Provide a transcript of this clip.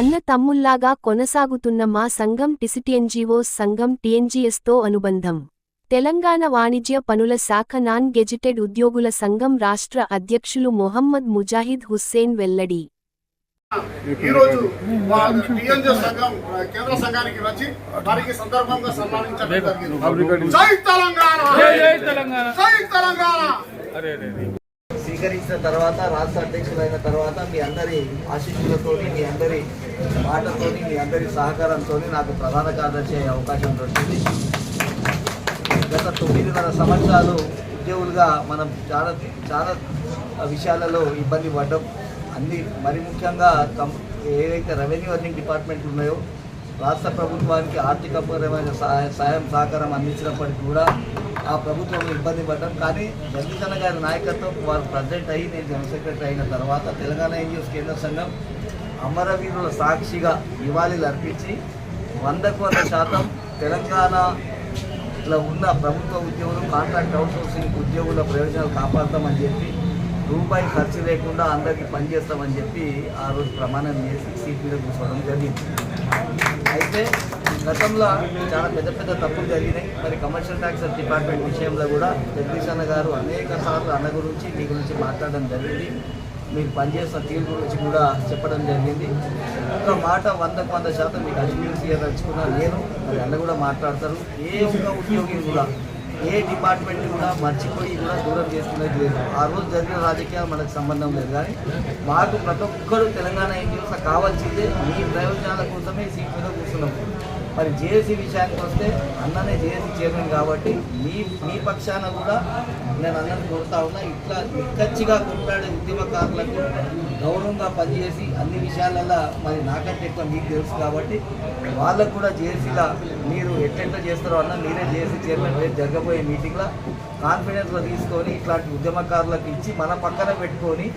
అన్న తమ్ముల్లాగా కొనసాగుతున్న మా సంఘం టిసిటిఎన్జీఓస్ సంఘం టీఎన్జీఎస్తో అనుబంధం. తెలంగాణ వాణిజ్య పనుల శాఖ నాన్ గెజిటెడ్ ఉద్యోగుల సంఘం రాష్ట్ర అధ్యక్షులు మొహమ్మద్ ముజాహిద్ హుస్సేన్ వెల్లడి. ఈ రోజు వాళ్ళ టీఎన్జీ సంఘం కేంద్ర సంఘానికి వచ్చి వారికి సందర్భంగా సన్మానించడం జరిగింది. జై తెలంగాణ! జై జై తెలంగాణ! జై తెలంగాణ! అరే అరే అరే. స్వీకరించిన తర్వాత రాష్ట్ర అధ్యక్షులైన తర్వాత మీ అందరి ఆశీస్సులతోని మీ అందరి మాటతో మీ అందరి సహకారంతో నాకు ప్రధాన కార్యదర్శి అయ్యే అవకాశం దొరికింది. గత తొమ్మిదిన్నర సంవత్సరాలు ఉద్యోగులుగా మనం చాలా చాలా విషయాలలో ఇబ్బంది పడ్డం. అన్ని మరి ముఖ్యంగా కం ఏవైతే రెవెన్యూ అర్నింగ్ డిపార్ట్మెంట్లు ఉన్నాయో రాష్ట్ర ప్రభుత్వానికి ఆర్థికపరమైన సహాయ సాయం సహకారం అందించినప్పటికీ కూడా ఆ ప్రభుత్వం ఇబ్బంది పడ్డాం. కానీ జగన్ గారి నాయకత్వం వారు ప్రజెంట్ అయ్యి నేను జనరల్ సెక్రటరీ అయిన తర్వాత తెలంగాణ ఎన్జిఓస్ కేంద్ర సంఘం అమరవీరుల సాక్షిగా నివాళులు అర్పించి వందకు వంద శాతం తెలంగాణ ఇట్లా ఉన్న ప్రభుత్వ ఉద్యోగులు కాంట్రాక్ట్ అవుట్సోర్సింగ్ ఉద్యోగుల ప్రయోజనాలు కాపాడతామని చెప్పి రూపాయి ఖర్చు లేకుండా అందరికీ పనిచేస్తామని చెప్పి ఆ రోజు ప్రమాణం చేసి సీట్ మీద కూర్చోవడం జరిగింది. అయితే గతంలో చాలా పెద్ద పెద్ద తప్పులు జరిగినాయి. మరి కమర్షియల్ ట్యాక్స్ డిపార్ట్మెంట్ విషయంలో కూడా జగదీష్ అన్న గారు అనేక సార్లు అన్న గురించి మీ గురించి మాట్లాడడం జరిగింది. మీరు పనిచేస్తున్న తీరు గురించి కూడా చెప్పడం జరిగింది. ఒక మాట వందకు వంద శాతం మీకు అష్యూరెన్స్ ఇవ్వదలుచుకున్నా నేను మరి అన్న కూడా మాట్లాడతారు. ఏ ఒక్క ఉద్యోగిని కూడా ఏ డిపార్ట్మెంట్ కూడా మర్చిపోయి కూడా దూరం చేసుకునేది లేదు. ఆ రోజు జరిగిన రాజకీయాలు మనకు సంబంధం లేదు. కానీ మాకు ప్రతి ఒక్కరు తెలంగాణ ఎన్జిఓస్ కావాల్సిందే మీ ప్రయోజనాల కోసమే సీట్ మీద కూర్చున్నాం. మరి జేఏసీ విషయానికి వస్తే అన్ననే జేఏసీ చైర్మన్ కాబట్టి మీ మీ పక్షాన కూడా నేను అన్నని కోరుతా ఉన్నా. ఇట్లా నిక్కచ్చిగా కొట్లాడే ఉద్యమకారులకు గౌరవంగా పనిచేసి అన్ని విషయాలలో మరి నాకంటే ఎక్కువ మీకు తెలుసు కాబట్టి వాళ్ళకు కూడా జేఏసీలా మీరు ఎట్లెట్లా చేస్తారో అన్న మీరే జేఏసీ చైర్మన్ రేపు జరగబోయే మీటింగ్లో కాన్ఫిడెన్స్లో తీసుకొని ఇట్లాంటి ఉద్యమకారులకు ఇచ్చి మన పక్కన పెట్టుకొని